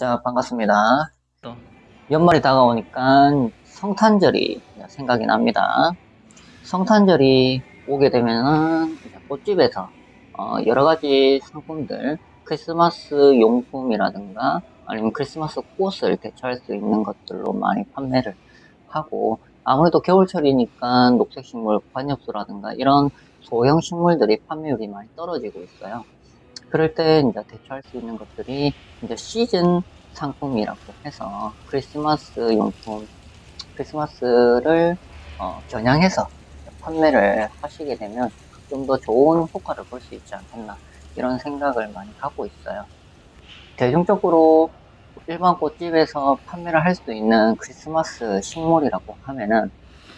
자, 반갑습니다. 또. 연말이 다가오니까 성탄절이 생각이 납니다. 성탄절이 오게 되면은 꽃집에서 어, 여러 가지 상품들, 크리스마스 용품이라든가 아니면 크리스마스 꽃을 대체할 수 있는 것들로 많이 판매를 하고 아무래도 겨울철이니까 녹색 식물, 관엽수라든가 이런 소형 식물들이 판매율이 많이 떨어지고 있어요. 그럴 때 이제 대처할 수 있는 것들이 이제 시즌 상품이라고 해서 크리스마스 용품, 크리스마스를 어, 겨냥해서 판매를 하시게 되면 좀 더 좋은 효과를 볼 수 있지 않겠나 이런 생각을 많이 갖고 있어요. 대중적으로 일반 꽃집에서 판매를 할 수 있는 크리스마스 식물이라고 하면은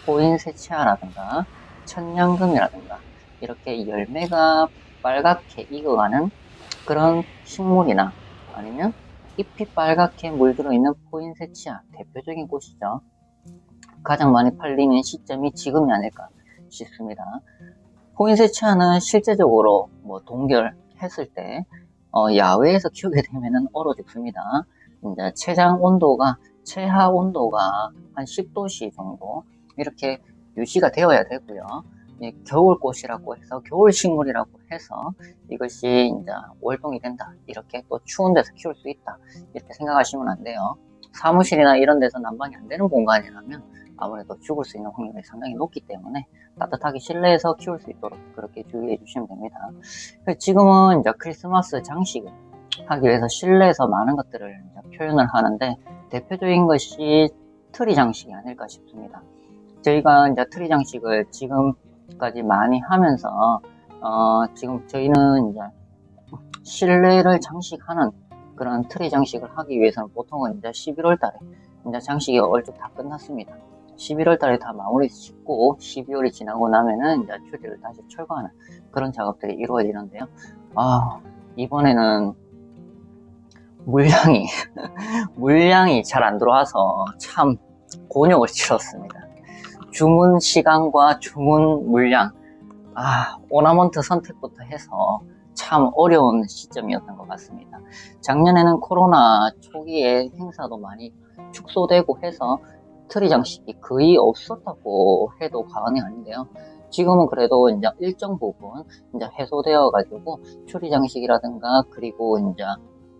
포인세치아라든가 천냥금이라든가 이렇게 열매가 빨갛게 익어가는 그런 식물이나 아니면 잎이 빨갛게 물들어 있는 포인세치아 대표적인 꽃이죠. 가장 많이 팔리는 시점이 지금이 아닐까 싶습니다. 포인세치아는 실제적으로 뭐 동결했을 때 어, 야외에서 키우게 되면은 얼어 죽습니다. 이제 체장 온도가 체하 온도가 한 10도씨 정도 이렇게 유지가 되어야 되고요. 이 겨울꽃이라고 해서 겨울 식물이라고 해서 이것이 이제 월동이 된다 이렇게 또 추운 데서 키울 수 있다 이렇게 생각하시면 안 돼요. 사무실이나 이런 데서 난방이 안 되는 공간이라면 아무래도 죽을 수 있는 확률이 상당히 높기 때문에 따뜻하게 실내에서 키울 수 있도록 그렇게 주의해 주시면 됩니다. 지금은 이제 크리스마스 장식을 하기 위해서 실내에서 많은 것들을 표현을 하는데 대표적인 것이 트리 장식이 아닐까 싶습니다. 저희가 이제 트리 장식을 지금 까지 많이 하면서 어, 지금 저희는 이제 실내를 장식하는 그런 트리 장식을 하기 위해서는 보통은 이제 11월 달에 이제 장식이 얼추 다 끝났습니다. 11월 달에 다 마무리 짓고 12월이 지나고 나면은 이제 트리를 다시 철거하는 그런 작업들이 이루어지는데요. 아, 이번에는 물량이, 물량이 잘 안 들어와서 참 곤욕을 치렀습니다. 주문 시간과 주문 물량, 아, 오나먼트 선택부터 해서 참 어려운 시점이었던 것 같습니다. 작년에는 코로나 초기에 행사도 많이 축소되고 해서 트리 장식이 거의 없었다고 해도 과언이 아닌데요. 지금은 그래도 이제 일정 부분 이제 해소되어 가지고 추리 장식이라든가 그리고 이제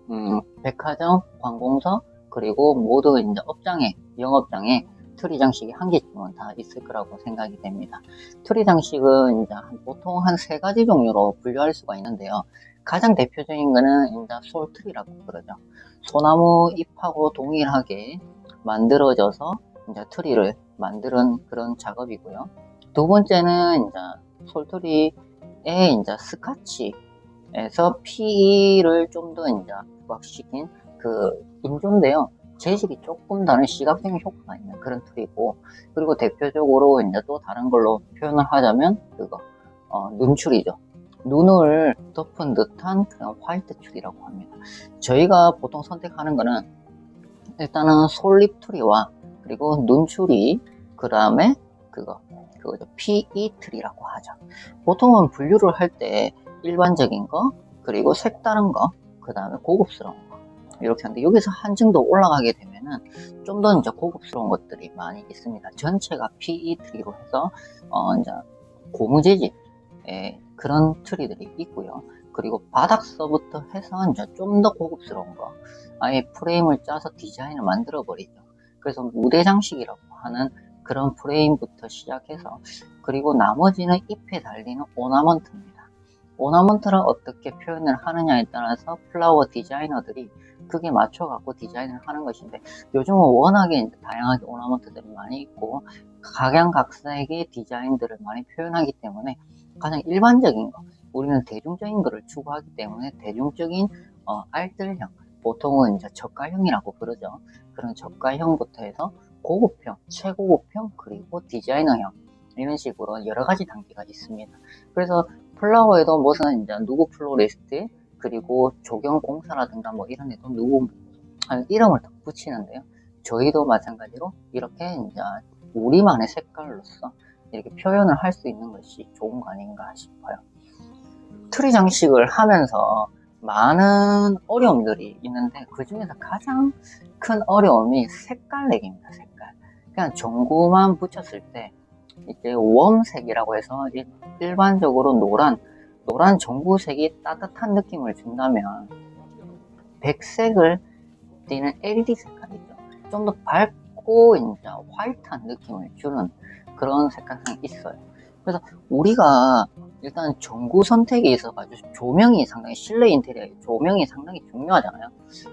음, 백화점, 관공서 그리고 모두 이제 업장에 영업장에 트리 장식이 한 개쯤은 다 있을 거라고 생각이 됩니다. 트리 장식은 이제 한- 보통 한 세 가지 종류로 분류할 수가 있는데요. 가장 대표적인 거는 이제 솔트리라고 그러죠. 소나무 잎하고 동일하게 만들어져서 이제 트리를 만드는 그런 작업이고요. 두 번째는 이제 솔트리에 이제 스카치에서 피를 좀 더 이제 부각시킨 그 인조인데요. 재질이 조금 다른 시각적인 효과가 있는 그런 트리고 그리고 대표적으로 이제 또 다른 걸로 표현을 하자면 그거 어, 눈출이죠. 눈을 덮은 듯한 그냥 화이트 트리라고 합니다. 저희가 보통 선택하는 거는 일단은 솔잎 트리와 그리고 눈출이 그 다음에 그거 그거죠 PE 트리라고 하죠. 보통은 분류를 할 때 일반적인 거 그리고 색다른 거 그 다음에 고급스러운 거 이렇게 하는데 여기서 한층 더 올라가게 되면은 좀 더 이제 고급스러운 것들이 많이 있습니다. 전체가 PE 트리로 해서 어 이제 고무 재질의 그런 트리들이 있고요. 그리고 바닥서부터 해서 이제 좀 더 고급스러운 거 아예 프레임을 짜서 디자인을 만들어 버리죠. 그래서 무대 장식이라고 하는 그런 프레임부터 시작해서 그리고 나머지는 잎에 달리는 오나먼트입니다. 오나먼트를 어떻게 표현을 하느냐에 따라서 플라워 디자이너들이 그게 맞춰갖고 디자인을 하는 것인데 요즘은 워낙에 다양하게 오나먼트들이 많이 있고 각양각색의 디자인들을 많이 표현하기 때문에 가장 일반적인 거 우리는 대중적인 거를 추구하기 때문에 대중적인 어, 알뜰형 보통은 이제 저가형이라고 그러죠. 그런 저가형부터 해서 고급형, 최고급형 그리고 디자이너형 이런 식으로 여러 가지 단계가 있습니다. 그래서 플라워에도 무슨 이제 누구 플로리스트 그리고 조경 공사라든가 뭐 이런 데도 누구 이름을 딱 붙이는데요. 저희도 마찬가지로 이렇게 이제 우리만의 색깔로서 이렇게 표현을 할 수 있는 것이 좋은 거 아닌가 싶어요. 트리 장식을 하면서 많은 어려움들이 있는데 그 중에서 가장 큰 어려움이 색깔 내기입니다. 색깔. 그냥 전구만 붙였을 때 이제 웜색이라고 해서 일- 일반적으로 노란 노란 전구색이 따뜻한 느낌을 준다면 백색을 띠는 LED 색깔이죠. 좀 더 밝고 이제 화이트한 느낌을 주는 그런 색깔이 있어요. 그래서 우리가 일단 전구 선택에 있어가지고 조명이 상당히 실내 인테리어 조명이 상당히 중요하잖아요.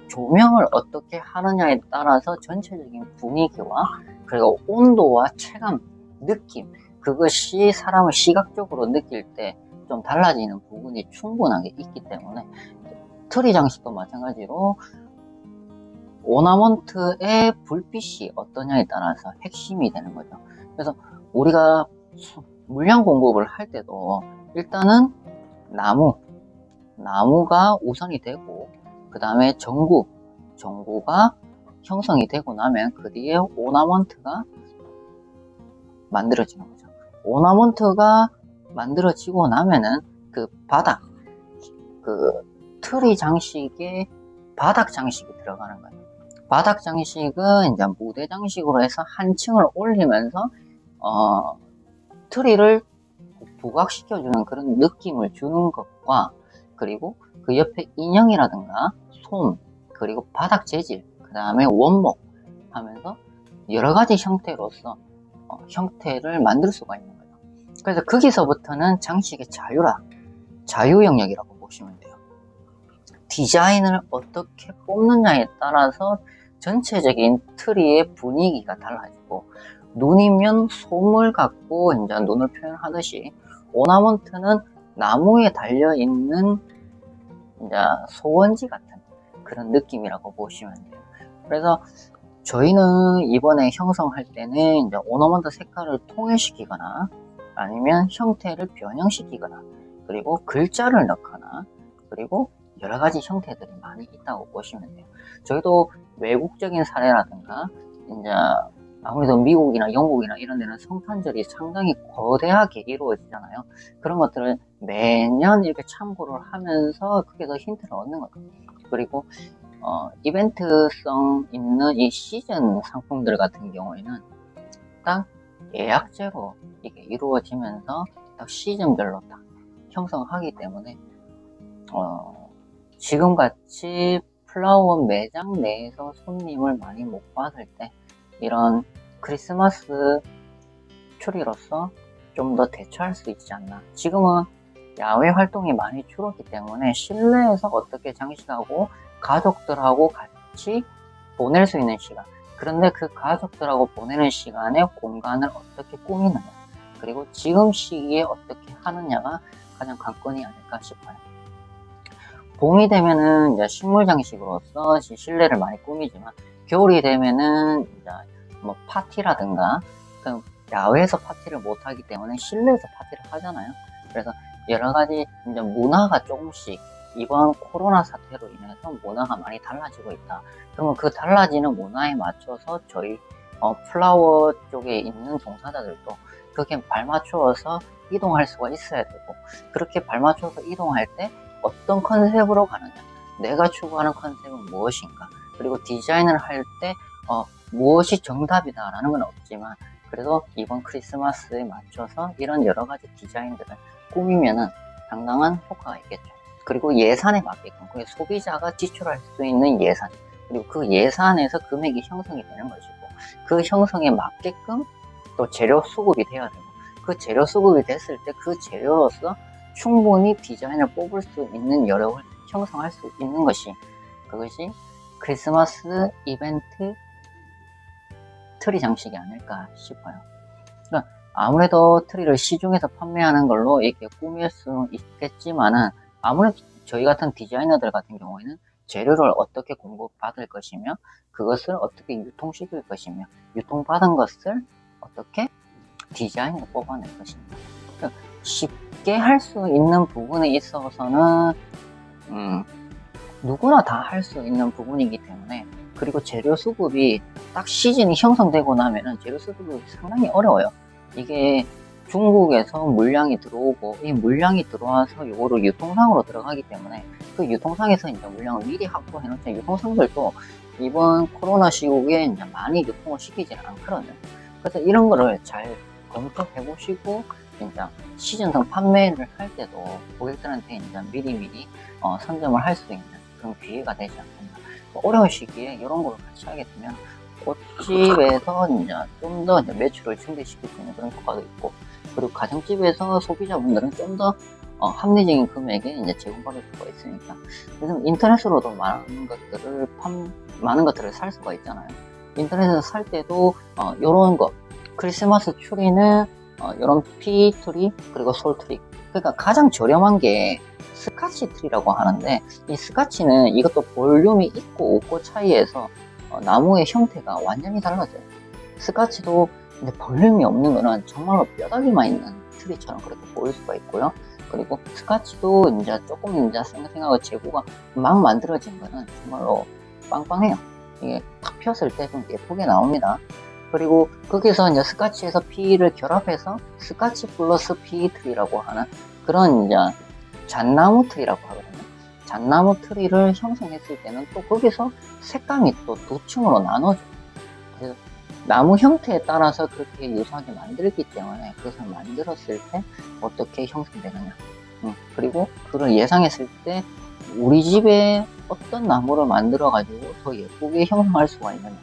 조명을 어떻게 하느냐에 따라서 전체적인 분위기와 그리고 온도와 체감, 느낌 그것이 사람을 시각적으로 느낄 때 좀 달라지는 부분이 충분하게 있기 때문에 트리 장식도 마찬가지로 오나먼트의 불빛이 어떠냐에 따라서 핵심이 되는 거죠. 그래서 우리가 수- 물량 공급을 할 때도 일단은 나무, 나무가 우선이 되고 그 다음에 전구, 전구가 형성이 되고 나면 그 뒤에 오나먼트가 만들어지는 거죠. 오나먼트가 만들어지고 나면은 그 바닥, 그 트리 장식에 바닥 장식이 들어가는 거예요. 바닥 장식은 이제 무대 장식으로 해서 한 층을 올리면서 어, 트리를 부각시켜주는 그런 느낌을 주는 것과 그리고 그 옆에 인형이라든가 솜 그리고 바닥 재질 그 다음에 원목 하면서 여러 가지 형태로서 어, 형태를 만들 수가 있는 거예요. 그래서 거기서부터는 장식의 자유라 자유 영역이라고 보시면 돼요. 디자인을 어떻게 뽑느냐에 따라서 전체적인 트리의 분위기가 달라지고 눈이면 솜을 갖고 이제 눈을 표현하듯이 오나먼트는 나무에 달려 있는 이제 소원지 같은 그런 느낌이라고 보시면 돼요. 그래서 저희는 이번에 형성할 때는 이제 오너먼트 색깔을 통일시키거나 아니면 형태를 변형시키거나 그리고 글자를 넣거나 그리고 여러 가지 형태들이 많이 있다고 보시면 돼요. 저희도 외국적인 사례라든가 이제 아무래도 미국이나 영국이나 이런 데는 성탄절이 상당히 거대하게 이루어지잖아요. 그런 것들을 매년 이렇게 참고를 하면서 그게 더 힌트를 얻는 거죠. 그리고 어, 이벤트성 있는 이 시즌 상품들 같은 경우에는 딱 예약제로 이게 이루어지면서 딱 시즌별로 딱 형성하기 때문에 어, 지금 같이 플라워 매장 내에서 손님을 많이 못 받을 때 이런 크리스마스 트리로서 좀 더 대처할 수 있지 않나. 지금은 야외 활동이 많이 줄었기 때문에 실내에서 어떻게 장식하고 가족들하고 같이 보낼 수 있는 시간. 그런데 그 가족들하고 보내는 시간에 공간을 어떻게 꾸미느냐. 그리고 지금 시기에 어떻게 하느냐가 가장 관건이 아닐까 싶어요. 봄이 되면은 이제 식물 장식으로서 시- 실내를 많이 꾸미지만 겨울이 되면은 이제 뭐 파티라든가 그 야외에서 파티를 못 하기 때문에 실내에서 파티를 하잖아요. 그래서 여러 가지 이제 문화가 조금씩 이번 코로나 사태로 인해서 문화가 많이 달라지고 있다. 그러면 그 달라지는 문화에 맞춰서 저희 어, 플라워 쪽에 있는 종사자들도 그렇게 발맞추어서 이동할 수가 있어야 되고 그렇게 발맞춰서 이동할 때 어떤 컨셉으로 가느냐 내가 추구하는 컨셉은 무엇인가 그리고 디자인을 할때 어, 무엇이 정답이다라는 건 없지만 그래도 이번 크리스마스에 맞춰서 이런 여러 가지 디자인들을 꾸미면은 상당한 효과가 있겠죠. 그리고 예산에 맞게끔 그 소비자가 지출할 수 있는 예산 그리고 그 예산에서 금액이 형성이 되는 것이고 그 형성에 맞게끔 또 재료 수급이 돼야 되고 그 재료 수급이 됐을 때 그 재료로서 충분히 디자인을 뽑을 수 있는 여력을 형성할 수 있는 것이 그것이 크리스마스 이벤트 트리 장식이 아닐까 싶어요. 그러니까 아무래도 트리를 시중에서 판매하는 걸로 이렇게 꾸밀 수 있겠지만은 아무래도 저희 같은 디자이너들 같은 경우에는 재료를 어떻게 공급받을 것이며 그것을 어떻게 유통시킬 것이며 유통받은 것을 어떻게 디자인을 뽑아낼 것입니다. 그러니까 쉽게 할 수 있는 부분에 있어서는 음, 누구나 다 할 수 있는 부분이기 때문에 그리고 재료 수급이 딱 시즌이 형성되고 나면은 재료 수급이 상당히 어려워요. 이게 중국에서 물량이 들어오고 이 물량이 들어와서 이거로 유통상으로 들어가기 때문에 그 유통상에서 이제 물량을 미리 확보해 놓자 유통상들도 이번 코로나 시국에 이제 많이 유통을 시키지는 않거든요. 그래서 이런 거를 잘 검토해 보시고 진짜 시즌성 판매를 할 때도 고객들한테 이제 미리미리 어, 선점을 할 수 있는 그런 기회가 되지 않겠나. 어려운 시기에 이런 걸 같이 하게 되면 꽃집에서 이제 좀 더 매출을 증대시킬 수 있는 그런 효과도 있고 그리고 가정집에서 소비자분들은 좀더 어, 합리적인 금액에 이제 제공받을 수가 있으니까 요즘 인터넷으로도 많은 것들을 판 많은 것들을 살 수가 있잖아요. 인터넷에서 살 때도 어, 요런 거 크리스마스 트리는 어, 요런 피 트리 그리고 솔 트리 그러니까 가장 저렴한 게 스카치 트리라고 하는데 이 스카치는 이것도 볼륨이 있고 없고 차이에서 어, 나무의 형태가 완전히 달라져요. 스카치도 근데 볼륨이 없는 거는 정말로 뼈다귀만 있는 트리처럼 그렇게 보일 수가 있고요. 그리고 스카치도 이제 조금 이제 생각생각하고 재고가 막 만들어진 거는 정말로 빵빵해요. 이게 탁 폈을 때 좀 예쁘게 나옵니다. 그리고 거기서 이제 스카치에서 피를 결합해서 스카치 플러스 피 트리라고 하는 그런 이제 잣나무 트리라고 하거든요. 잣나무 트리를 형성했을 때는 또 거기서 색감이 또 두 층으로 나눠져요. 그래서 나무 형태에 따라서 그렇게 유사하게 만들기 때문에 그것을 만들었을 때 어떻게 형성되느냐. 음, 그리고 그걸 예상했을 때 우리 집에 어떤 나무를 만들어 가지고 더 예쁘게 형성할 수가 있느냐.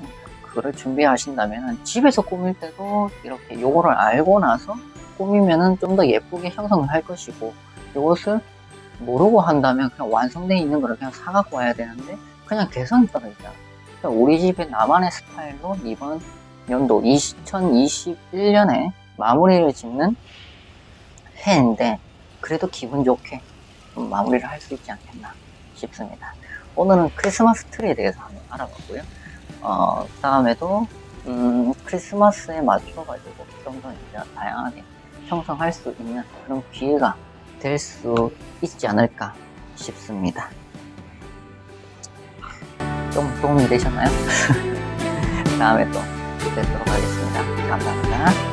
음, 그거를 준비하신다면 집에서 꾸밀 때도 이렇게 요거를 알고 나서 꾸미면은 좀 더 예쁘게 형성을 할 것이고 이것을 모르고 한다면 그냥 완성되어 있는 거를 그냥 사갖고 와야 되는데 그냥 개성이 떨어지잖아. 그러니까 우리 집의 나만의 스타일로 이번 연도 2021년에 마무리를 짓는 해인데 그래도 기분 좋게 좀 마무리를 할 수 있지 않겠나 싶습니다. 오늘은 크리스마스 트리에 대해서 한번 알아봤고요. 어, 다음에도 음, 크리스마스에 맞춰가지고 좀 더 이제 다양하게 형성할 수 있는 그런 기회가 될 수 있지 않을까 싶습니다. 좀 도움이 되셨나요? 다음에 또 뵙도록 하겠습니다. 감사합니다.